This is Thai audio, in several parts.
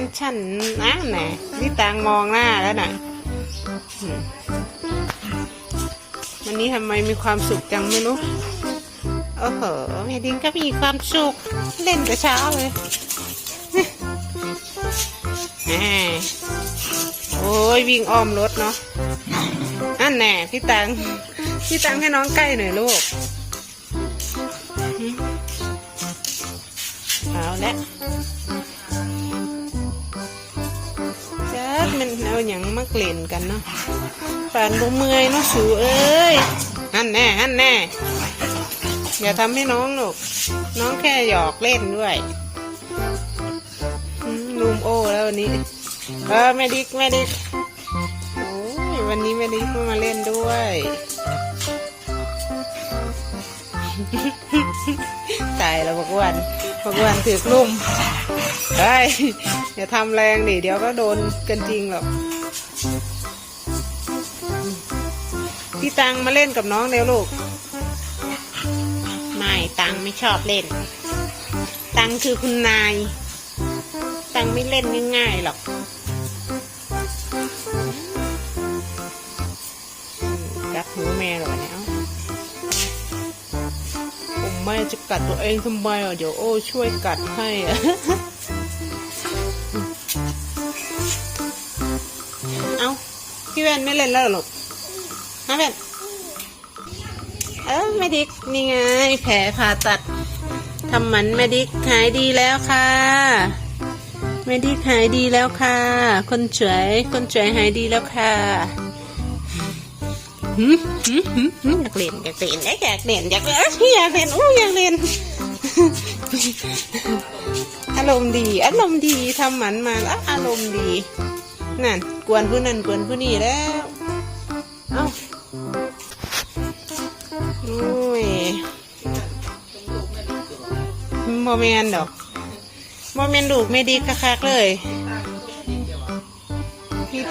ฉันฉันนะแหน่นี่ตางมองหน้าแล้วน่ะอืมวันนี้ทำไมมีความสุขจังไม่รู้โอ้โหแม่ดินก็มีความสุขเล่นแต่เช้าเลยแหมโอ้ยวิ่งอ้อมรถเนาะนั่นแน่พี่ตังพี่ตังให้น้องใกล้หน่อยลูกหึเอาละ มันเอาอย่างมักเล่นกันเนาะป่านบ่เมื่อยเนาะสูเอ้ยฮั่นแน่ฮั่นแน่อย่าทำให้น้องลูกน้องแค่หยอกเล่นด้วยลุมโอแล้ววันนี้เออแม่ดิกแม่ดิกโอ้ยวันนี้แม่ดิกก็มาเล่นด้วย ตายแล้วบอกวันบอกวันถือกลุ่มเฮ้อย่าทำแรงดิเดี๋ยวก็โดนกันจริงหรอกพี่ตังมาเล่นกับน้องเร็วลูก ไม่ตังไม่ชอบเล่น ตังคือคุณนาย ตังไม่เล่นง่ายๆหรอกอืมกัดหูแม่หรอเนี่ย เอ้าผมแม่จะกัดตัวเองทำไมอะเดี๋ยวโอ้ช่วยกัดให้อะเอาพี่แว่นไม่เล่นแล้วหรอกฮะแว่นเออแม่ดิกนี่ไง แผลผ่าตัดทำหมันแม่ดิกหายดีแล้วค่ะแม่ดิกหายดีแล้วค่ะ คนสวยคนสวยหายดีแล้วค่ะ อยากเล่นอยากเล่นอยากเล่นอยากเล่นเอ้ยอยากเล่นอู้อยากเล่นอารมณ์ดี อารมณ์ดีทำหมันมาแล้วอารมณ์ดี นั่น กวนผู้นั่นกวนผู้นี่แล้ว เอ้าโอ้ยโมเมนดอกโมเมนดูกไม่ดีคักๆเลยพี่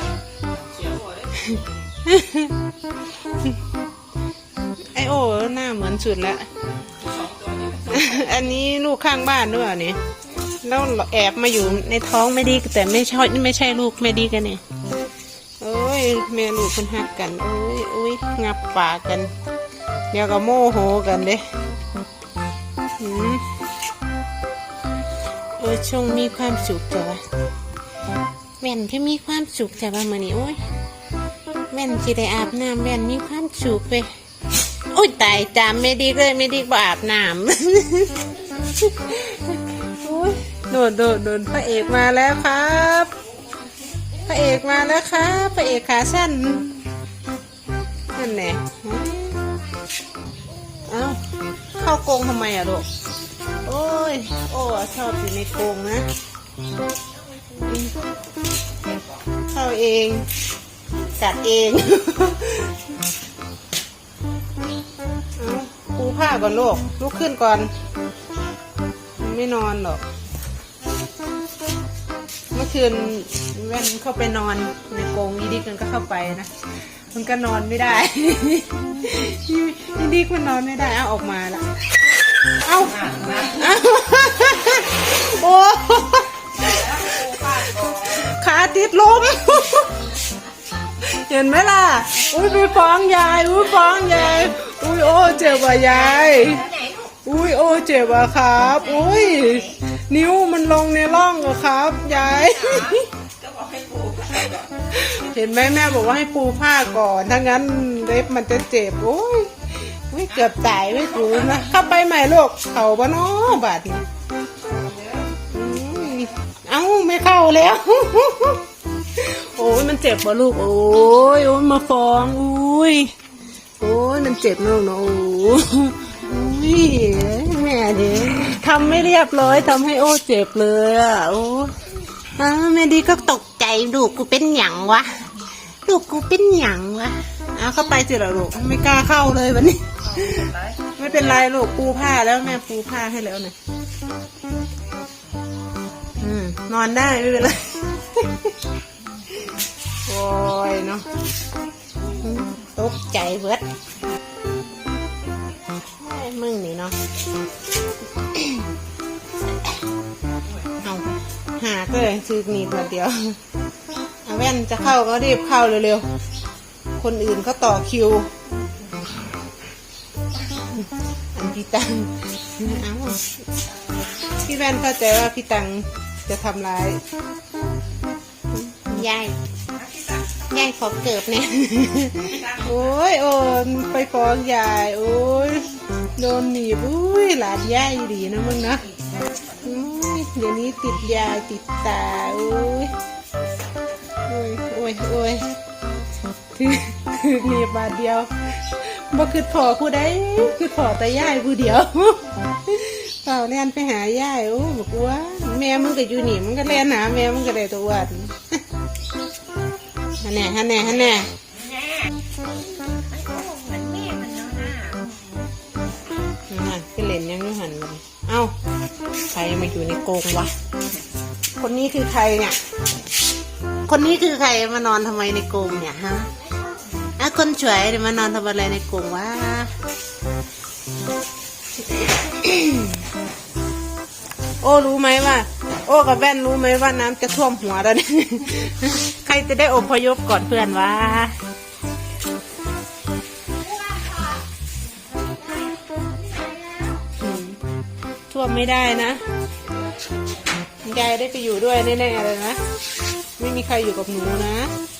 ไอโอหน้าเหมือนสุดแล้วอันนี้ลูกข้างบ้านด้วยเนี่ยแล้วแอบมาอยู่ในท้องไม่ดีแต่ไม่ใช่ไม่ใช่ลูกไม่ดีกันเนี่ยโอ้ยแม่ลูกคนหักกันโอ้ยโอ้ยงับปากกัน เดี๋ยวก็โมโหกันเด้หืมโอ้ยชงมีความสุขจ้ะวะแว่นที่มีความสุขจ้ะวะมานี่โอ้ย ว่นที่ได้อาบน้ำแว่นมีความสุขไปโอ้ยตายจามไม่ดีเลยไม่ดีบ่อาบน้ำโอ้ยโดดโดดโดดพระเอกมาแล้วครับพระเอกมาแล้วครับพระเอกขาสั้นนั่นแหละเอ้าเข้ากงทำไมอะลูกโอ้ยโอ้ชอบอยู่ในกงนะเข้าเอง กัดเองเอาปูผ้าก่อนลูกลุกขึ้นก่อน ไม่นอนหรอก เมื่อคืนแว่นเข้าไปนอนในกรงอีดิกมันก็เข้าไปนะ มันก็นอนไม่ได้อีดิกมันนอนไม่ได้เอาออกมาละเอาเอาโอ้ขาติดลม เห็นไหมล่ะ อุ้ยไปฟ้องยาย อุ้ยฟ้องยาย อุ้ยโอ้เจ็บว่ะยาย อุ้ยโอ้เจ็บว่ะครับ อุ้ยนิ้วมันลงในร่องอะครับยาย เห็นไหมแม่บอกว่าให้ปูผ้าก่อน ถ้างั้นเล็บมันจะเจ็บ โอ้ยไม่เกือบตายไม่ปูนะเข้าไปใหม่ลูกเข่าบ้านอบาดนี้อืมเอ้าไม่เข้าแล้ว โอ้ยมันเจ็บบ่ลูก โอ้ยโอ้ยมาฟ้องอุ้ยโอ้ยมันเจ็บมากเนอะโอ้ยอุ้ยแม่เด็ทำไม่เรียบร้อยทำให้โอ้เจ็บเลยอะโอ้ยอ้าแม่ดีก็ตกใจลูกกูเป็นหยังวะลูกกูเป็นหยังวะเอาเข้าไปสิเหรอลูกไม่กล้าเข้าเลยวันนี้ ไม่เป็นไรลูกปูผ้าแล้วแม่ปูผ้าให้แล้วเนี่ยอืมนอนได้ไม่เป็นไร โอ้ยเนาะตกใจเบิดมึงนี่เนาะเอาหากเลยซื้อนีบมาเดียวเอาแว่นจะเข้าก็รีบเข้าเร็วๆ คนอื่นเขาต่อคิว อันพี่ตังเอาพี่แว่นเข้าใจว่าพี่ตังจะทำร้าย ยายยายขอเกิบเนี่ยโอ้ยโอนไปฟ้องยายโอ้ยโดนหนีบอุ้ยหลานยายดีนะมึงนะเดี๋ยวนี้ติดยายติดตาโอ้ยโอ้ยโอ้ยโอ้ยถือถือหนีบบาทเดียวบ่คือพอผู้ใดคือพอแต่ยายผู้เดียวเปล่าเล่นไปหายายโอ้บอกว่าแม่มึงก็อยู่หนีมึงก็เล่นหาแม่มึงก็ได้ตัววัน ฮันแน่ฮันแน่ฮันแน่แม่มันโอ้เหมือนแม่มันแล้วนะนั่นไปเล่นยังหันเลยเอ้าใครมาอยู่ในกรงวะ คนนี้คือใครเนี่ย คนนี้คือใครมานอนทำไมในกรงเนี่ยฮะอะคนสวยเดี๋ยวมานอนทำอะไรในกรงวะโอ้รู้ไหมว่า โอ้กับแว่นรู้ไหมว่าน้ำจะท่วมหัวแล้วเนี่ย ครจะได้อพยพก่อนเพื่อนวะท่วมไม่ได้นะยายได้ไปอยู่ด้วยแน่ๆเลยนะ ไม่มีใครอยู่กับหนูนะ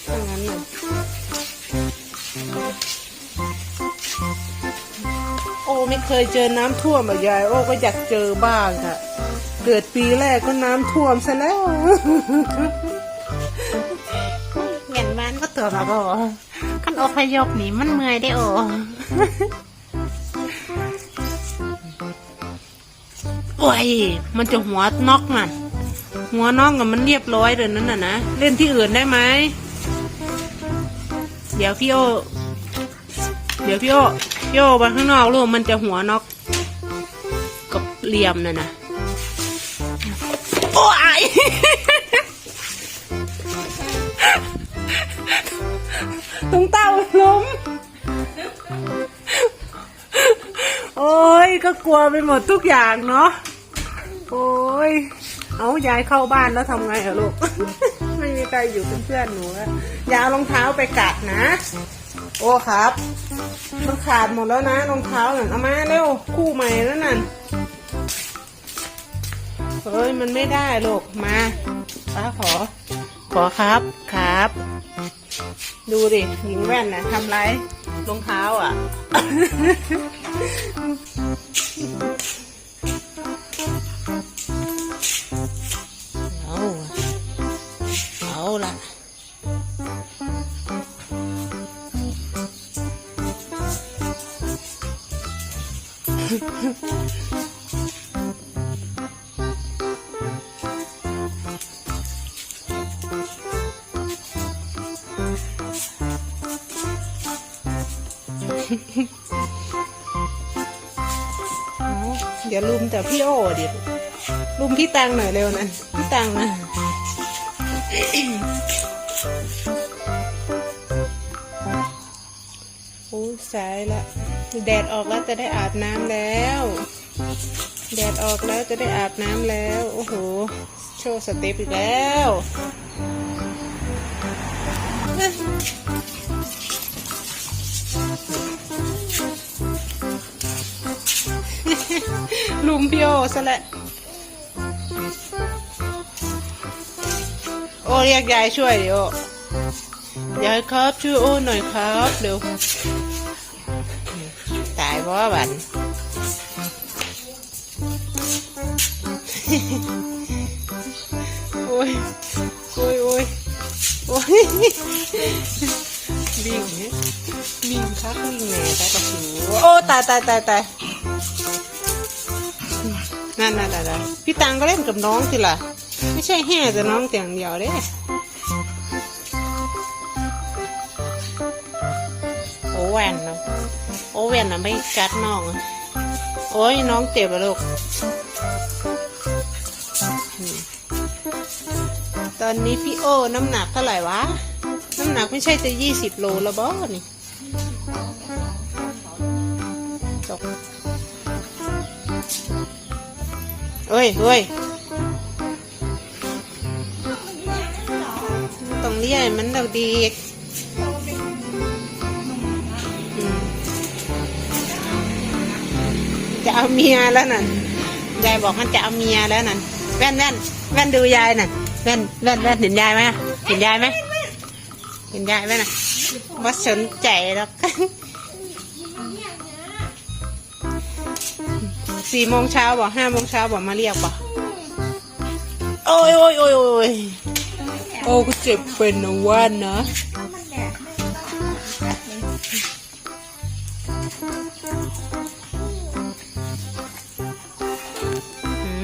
ถ้างั้นน่ะโอ้ไม่เคยเจอน้ำท่วมอะยายโอ้ก็อยากเจอบ้างค่ะ เกิดปีแรกก็น้ำท่วมซะแล้ว ตัวมาก็ขันอพยพนี่มันเมื่อยได้โอโอ้ย มันจะหัวน็อกน่ะหัวน็อกอะมันเรียบร้อยเลยนั่นน่ะนะ เล่นที่อื่นได้ไหม เดี๋ยวพี่โอ เดี๋ยวพี่โอพี่โอไปข้างนอกลูกมันจะหัวน็อกกับเหลี่ยมน่ะนะโอ้ย ตรงเต้าล้ม โอ้ยก็กลัวไปหมดทุกอย่างเนาะ โอ้ย เอายายเข้าบ้านแล้วทำไงอะลูก ไม่มีใครอยู่เป็นเพื่อนหนูอะอย่าเอารองเท้าไปกัดนะ โอ้ครับมันขาดหมดแล้วนะรองเท้าน่ะเอามาเร็วคู่ใหม่แล้วนั่นเฮ้ยมันไม่ได้ลูกมาป้าขอ ขอครับครับ ดูดิหญิงแว่นนะทำไรรองเท้าอะ เอาเอาละ เดี๋ยวลุมแต่พี่โอเดี๋ยวลุมพี่ตังหน่อยเร็วนะพี่ตังนะโอ้สายละแดดออกแล้วจะได้อาบน้ำแล้ว แดดออกแล้วจะได้อาบน้ำแล้ว โอ้โห โชว์สเต็ปอีกแล้ว ลุมพี่โอซะและโอ้เรียกยายช่วยเดี๋ยวยายครับช่วยโอ้หน่อยครับเร็วตายเพราะบันโอ้ยโอ้ยโอ้ยโอ้ยวิ่งเนี่ยวิ่งคักวิ่งแหน่ตายกับหูโอ้ตายตายตายตาย นั่นนั่นนั่นพี่ตังก็เล่นกับน้องสิล่ะ ไม่ใช่แห่แต่น้องแต่อย่างเดียวเด้โอแวนเนาะโอแวนนะไม่กัดน้องอะโอ้ยน้องเจ็บอะลูกตอนนี้พี่โอ้น้ำหนักเท่าไหร่วะ น้ำหนักไม่ใช่จะยี่สิบโลแล้วบอนี่ เอ้ยเอ้ยใหญ่มันดอกดีกอืมจะเอาเมียแล้วนั่นยายบอกมันจะเอาเมียแล้วนั่นแว่นแว่นแว่นดูยายน่ะแว่นแว่นแว่นเห็นยายไหมเห็นยายไหมเห็นยายไหมน่ะว่าสนใจหรอก สี่โมงเช้าบอกห้าโมงเช้าบอกมาเรียกบอกโอ้ยโอ้ยโอ้ยโอ้ยโอ้ก็เจ็บเป็นนะวันนะถ้ามันแดดไม่ต้องแบบนี้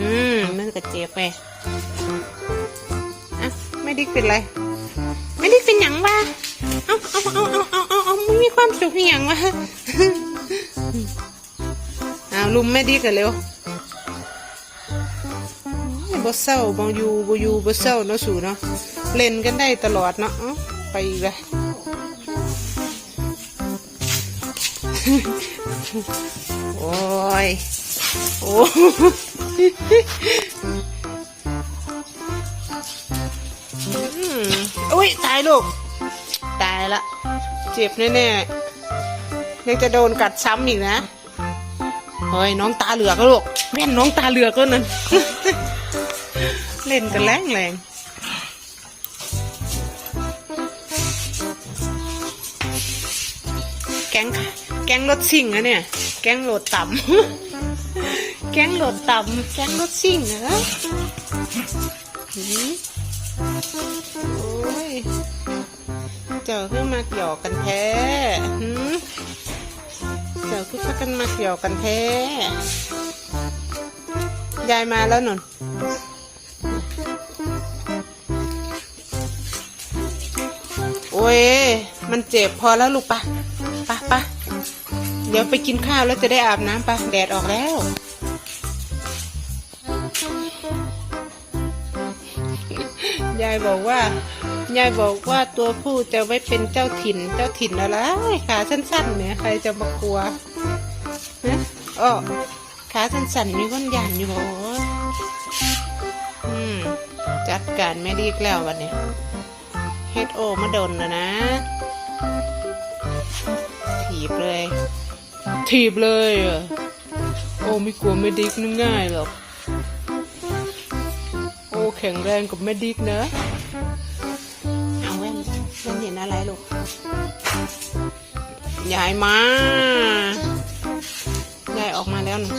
อืมมันก็เจ็บไปอะไม่ได้เป็นไรไม่ได้เป็นหยังวะเอาเอาเอาเอาเอาเอาเอามึงมีความสุขอหย่างวะเอา ลุมไม่ดีกันเร็วบ่เศร้าบ่อยู่บ่อยู่บ่เศร้าเนาะสูเนาะเล่นกันได้ตลอดเนาะไปอีกเลยโอ้ยโอ้อืมอุ้ยตายลูก ตายละ เจ็บแน่ๆยังจะโดนกัดซ้ำอีกนะ เฮ้ยน้องตาเหลือกแล้วลูกแม่นน้องตาเหลือกแล้วนั่นเล่นกันแรงแรงแก๊งแก๊งรถซิ่งอะเนี่ย แก๊งโหลดต่ำแก๊งโหลดต่ำแก๊งรถซิ่งเหรอหืมโอ้ยเจ้าขึ้นมาหยอกกันแท้ เจ้าขึ้นมากันมาหยอกกันแท้ยายมาแล้วนุนโอ้ย มันเจ็บพอแล้วลูกปะปะปะเดี๋ยวไปกินข้าวแล้วจะได้อาบน้ำปะแดดออกแล้วยายบอกว่า ยายบอกว่าตัวผู้จะไว้เป็นเจ้าถิ่น เจ้าถิ่นอะไรขาสั้นๆเนี่ยใครจะมากลัวฮะอ้อขาสั้นๆมีคนยันอยู่บอกอืมจัดการแม่ดีกแล้ววันนี้เฮดโอมาดนแล้วนะ ถีบเลย ถีบเลยอะโอ้ไม่กลัวไม่ดิกนึงง่ายหรอก โอ้แข็งแรงกับแม่ดิกนะ อะไรลูก ยายมา ยายออกมาแล้วนะ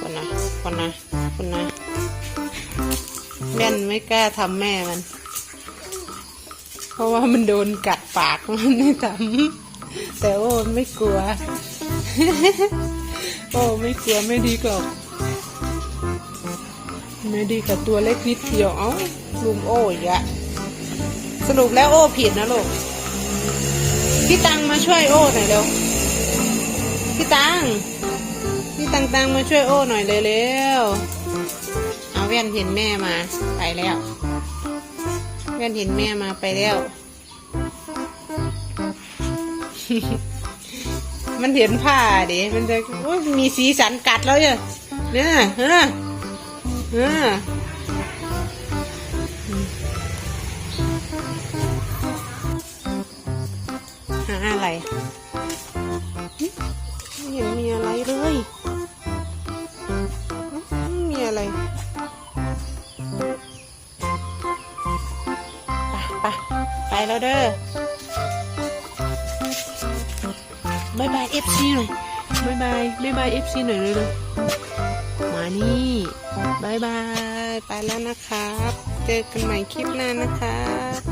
คนนะคนนะคนนะแม่นไม่กล้าทำแม่มัน เพราะว่ามันโดนกัดปากมันไม่ทำ แต่โอ้ไม่กลัว โอ้ไม่กลัวไม่ดีกรอกไม่ดีกับตัวเล็กนิดเดียวเอ้าลุมโอ้อีกอะสรุปแล้วโอ้ผิดนะลูกพี่ตังมาช่วยโอ้หน่อยเร็วพี่ตังพี่ตังตังมาช่วยโอ้หน่อยเร็วเอาแว่นเห็นแม่มาไปแล้วแว่นเห็นแม่มาไปแล้ว มันเห็นผ้าดิมันจะโอ้ยมีสีสันกัดแล้วเนี่ยเนี่ยเออเออหาอะไรไม่เห็นมีอะไรเลยไม่มีอะไรไปไปไปแล้วเด้อ บายบายเอฟซีหน่อยบายบายบายบายเอฟซีหน่อยเลยเลยมานี่บายบายไปแล้วนะครับ เจอกันใหม่คลิปหน้านะครับ